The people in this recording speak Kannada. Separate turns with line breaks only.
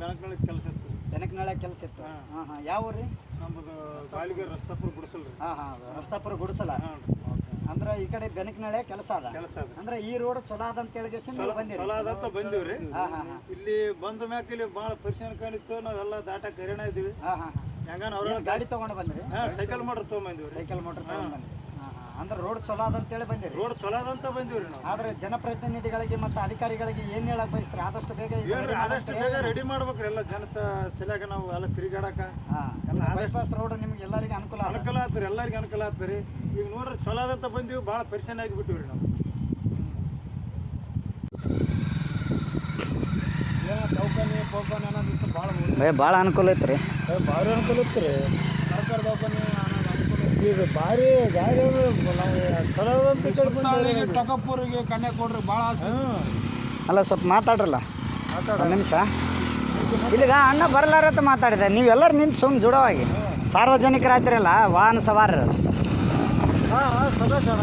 ಬೆನಕನಳ್ಳಿ ಕೆಲಸ ಇತ್ತು
ಬೆನಕನಳ್ಳಿ ಕೆಲಸ ಇತ್ತು.
ಹಾ.
ಹಾಂ ಹಾಂ. ಯಾವ ಊರು ರೀ?
ನಮ್ಮದು ಬಾಳಿಗೆ ರಸ್ತಾಪುರ ಗುಡಿಸಲ್ರಿ
ಹಾಂ ಹಾಂ. ರಸ್ತಾಪುರ ಗುಡಿಸಲ?
ಹಾಂ
ಅಂದ್ರೆ ಈ ಕಡೆ ಬೆನಕನಳೆ ಕೆಲಸ ಅದ?
ಕೆಲಸ ಅದ.
ಅಂದ್ರೆ ಈ ರೋಡ್ ಚಲೋ ಅದ ಅಂತ ಹೇಳಿ
ಚಲೋ
ಬಂದಿರಿ?
ಚಲೋ ಅದಂತ ಬಂದೀವ್ರಿ
ಹಾಂ ಹಾಂ ಹಾಂ.
ಇಲ್ಲಿ ಬಂದ ಮ್ಯಾಕ ಇಲ್ಲಿ ಭಾಳ ಪರಿಶೀಲನೆ ಕಾಣಿತ್ತು ನಾವೆಲ್ಲ ದಾಟ ಹೈರಾಣ ಇದೀವಿ
ಹಾಂ ಹಾಂ
ಹೆಂಗಾನ ಅವ್ರ
ಗಾಡಿ ತೊಗೊಂಡು ಬಂದ್ರಿ?
ಹಾಂ ಸೈಕಲ್ ಮಾಡ್ರಿ ಬಂದಿವಿ
ಸೈಕಲ್ ಮೋಟರ್ ತಗೊಂಡ್ ಬಂದ್ರಿ ಹಾಂ. ಹಾಂ ಅಂದ್ರೆ ರೋಡ್ ಚಲೋ ಅದಂತೇಳಿ ಬಂದಿರಿ.
ರೋಡ್ ಚಲೋ ಅದಂತ ಬಂದಿವ್ರಿ ನಾವು.
ಆದ್ರೆ ಜನಪ್ರತಿನಿಧಿಗಳಿಗೆ ಮತ್ತು ಅಧಿಕಾರಿಗಳಿಗೆ ಏನು ಹೇಳಕ್ ಬಯಸ್ತಾರೆ? ಆದಷ್ಟು ಬೇಗ ಇದು
ಏನ್ರಿ
ready
ಆದಷ್ಟು. ಬೇಗ ರೆಡಿ ಮಾಡ್ಬೇಕ್ರಿ. ಎಲ್ಲ ಜನ ಸಲಾಗ ನಾವು ಎಲ್ಲ ತಿರುಗಾಡಕ.
ಹಾ ಎಲ್ಲ ಬೈಪಾಸ್ ರೋಡ್ ನಿಮ್ಗೆ ಎಲ್ಲರಿಗೂ ಅನುಕೂಲ
ಅನುಕೂಲ ಆತ್ರಿ ಎಲ್ಲರಿಗೆ ಅನುಕೂಲ ಆತ್ರಿ. ಈಗ ನೋಡ್ರಿ ಚಲೋ ಅದಂತ ಬಂದೀವಿ ಭಾಳ ಪರಿಶಾನೆ ಆಗಿಬಿಟ್ಟಿವ್ರಿ ನಾವು. ದವಾಖಾನೆ ಪೌಖಾನೆ ಅನ್ನೋದಿತ್ತು ಭಾಳ
ಅನುಕೂಲ ಐತ್ರಿ.
ಭಾರಿ ಅನುಕೂಲ ಇತ್ತು ರೀ ಸರ್ಕಾರ ದವಾಖಾನೆ ಇದು ಭಾರಿ ಗಾಡಿ ನಾವು
ಟಕಪೂರಿಗೆ ಕಣ್ಣೆ ಕೊಡ್ರಿ ಭಾಳ ಆಸೆ.
ಅಲ್ಲ ಸ್ವಲ್ಪ ಮಾತಾಡ್ರಲ್ಲ. ಒಂದು ನಿಮಿಷ. ಇಲ್ಲಿಗ ಅಣ್ಣ ಬರಲಾರತ್ತ ಮಾತಾಡಿದೆ. ನೀವೆಲ್ಲರೂ ನಿಂತು ಸುಮ್ಮನೆ ಜುಡವಾಗಿ. ಸಾರ್ವಜನಿಕರಾಗ್ತಿರಲ್ಲ ವಾಹನ ಸವಾರರು.
ಹಾಂ ಹಾಂ ಸದಾ ಸರ್